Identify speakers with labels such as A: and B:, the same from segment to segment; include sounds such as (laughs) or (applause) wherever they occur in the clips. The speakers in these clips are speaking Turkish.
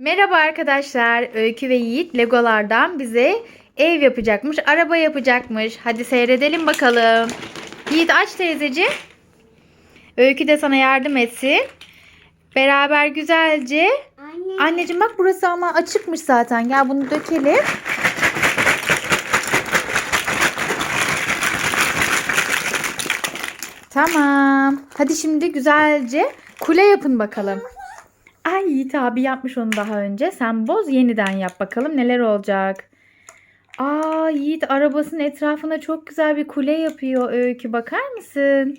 A: Merhaba arkadaşlar. Öykü ve Yiğit Legolardan bize ev yapacakmış, araba yapacakmış. Hadi seyredelim bakalım. Yiğit aç teyzeciğim. Öykü de sana yardım etsin. Beraber güzelce.
B: Anne.
A: Anneciğim bak burası ama açıkmış zaten. Gel bunu dökelim. Tamam. Hadi şimdi güzelce kule yapın bakalım. Ay Yiğit abi yapmış onu daha önce. Sen boz yeniden yap bakalım neler olacak. Aa Yiğit arabasının etrafına çok güzel bir kule yapıyor Öykü bakar mısın?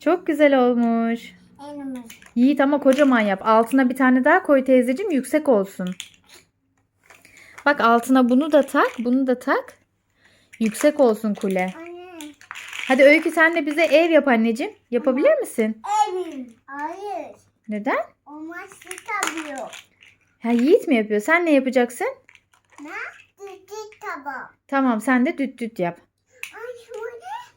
A: Çok güzel olmuş. Yiğit ama kocaman yap. Altına bir tane daha koy teyzeciğim yüksek olsun. Bak altına bunu da tak, bunu da tak. Yüksek olsun kule. Hadi Öykü sen de bize ev yap anneciğim. Yapabilir misin?
B: Evim. Hayır.
A: Neden?
B: Olmaz çıkabiliyor.
A: Ha Yiğit mi yapıyor? Sen ne yapacaksın?
B: Ne? Düdük tabağı.
A: Tamam sen de düt düt yap.
B: Ay şu ne?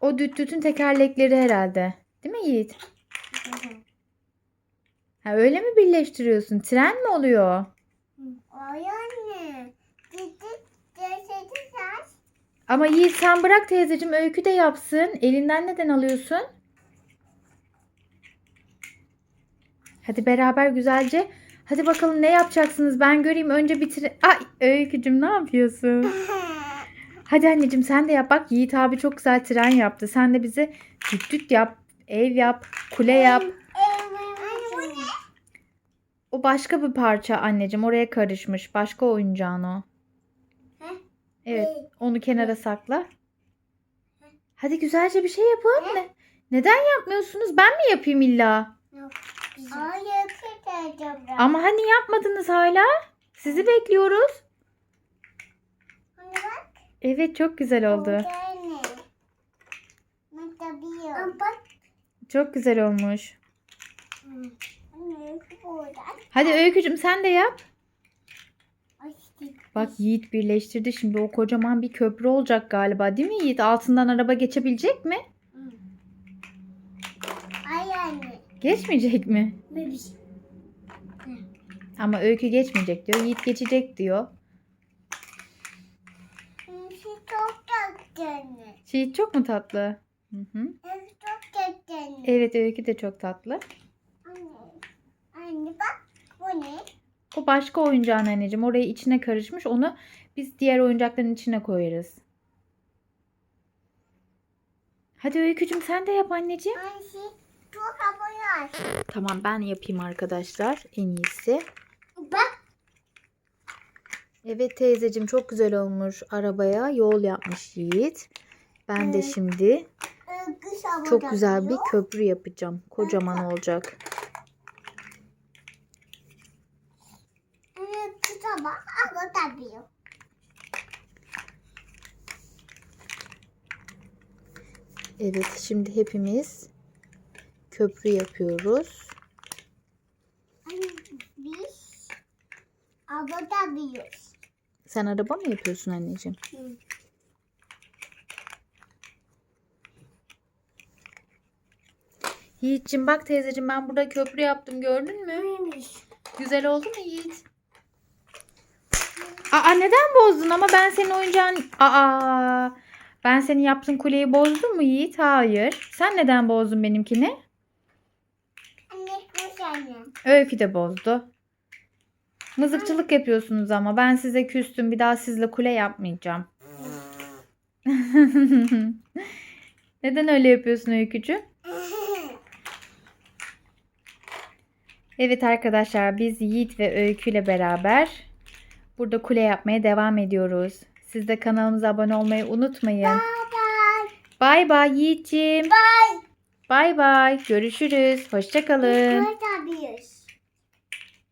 A: O düt dütün tekerlekleri herhalde. Değil mi Yiğit? Ha öyle mi birleştiriyorsun? Tren mi oluyor?
B: Ay anne. Cesedi saç.
A: Ama Yiğit sen bırak teyzeciğim öykü de yapsın. Elinden neden alıyorsun? Hadi beraber güzelce. Hadi bakalım ne yapacaksınız? Ben göreyim önce bitir. Ay öykücüm ne yapıyorsun? (laughs) Hadi anneciğim sen de yap. Bak Yiğit abi çok güzel tren yaptı. Sen de bize düt düt yap. Ev yap. Kule yap.
B: Evim. Anne bu ne?
A: O başka bir parça anneciğim. Oraya karışmış. Başka oyuncağın o. Evet. Onu kenara sakla. Hadi güzelce bir şey yapın. Ne? Neden yapmıyorsunuz? Ben mi yapayım illa?
B: Hayır kıracağım.
A: Ama hani yapmadınız hala? Sizi bekliyoruz.
B: Bak.
A: Evet çok güzel oldu. Çok güzel olmuş.
B: Anne burada.
A: Hadi Öykücüm sen de yap.
B: Açtık.
A: Bak Yiğit birleştirdi şimdi o kocaman bir köprü olacak galiba değil mi Yiğit? Altından araba geçebilecek mi?
B: Ay anne.
A: Geçmeyecek mi?
B: Bebiş.
A: Ama Öykü geçmeyecek diyor. Yiğit geçecek diyor.
B: Çok tatlı.
A: Yiğit çok mu tatlı? Hı hı.
B: Evet çok tatlı.
A: Evet Öykü de çok tatlı.
B: Anne. Anne bak bu ne?
A: O başka oyuncağın anneciğim. Orayı içine karışmış. Onu biz diğer oyuncakların içine koyarız. Hadi Öykücüm sen de yap anneciğim.
B: Anne.
A: Tamam ben yapayım arkadaşlar. En iyisi.
B: Bak.
A: Evet teyzeciğim çok güzel olmuş. Arabaya yol yapmış Yiğit. Ben de
B: Evet.
A: şimdi
B: havada.
A: çok güzel bir köprü yapacağım. Kocaman olacak.
B: Kısa bak.
A: Evet şimdi hepimiz köprü yapıyoruz.
B: Anne biz havada büyüyoruz.
A: Sen araba mı yapıyorsun anneciğim? Yiğit'cim bak teyzeciğim ben burada köprü yaptım gördün mü?
B: Neymiş?
A: Güzel oldu mu Yiğit? Aa neden bozdun ama ben senin oyuncağın... Aa ben senin yaptığın kuleyi bozdum mu Yiğit? Hayır. Sen neden bozdun benimkini?
B: Anne bu senin.
A: Öykü de bozdu. Mızıkçılık yapıyorsunuz ama ben size küstüm. Bir daha sizle kule yapmayacağım. (laughs) neden öyle yapıyorsun Öykücü? Evet arkadaşlar biz Yiğit ve Öykü ile beraber burada kule yapmaya devam ediyoruz. Siz de kanalımıza abone olmayı unutmayın. Bay bay Yiğit'ciğim.
B: Bye.
A: Bay bay. Görüşürüz. Hoşçakalın.
B: Havada obvious.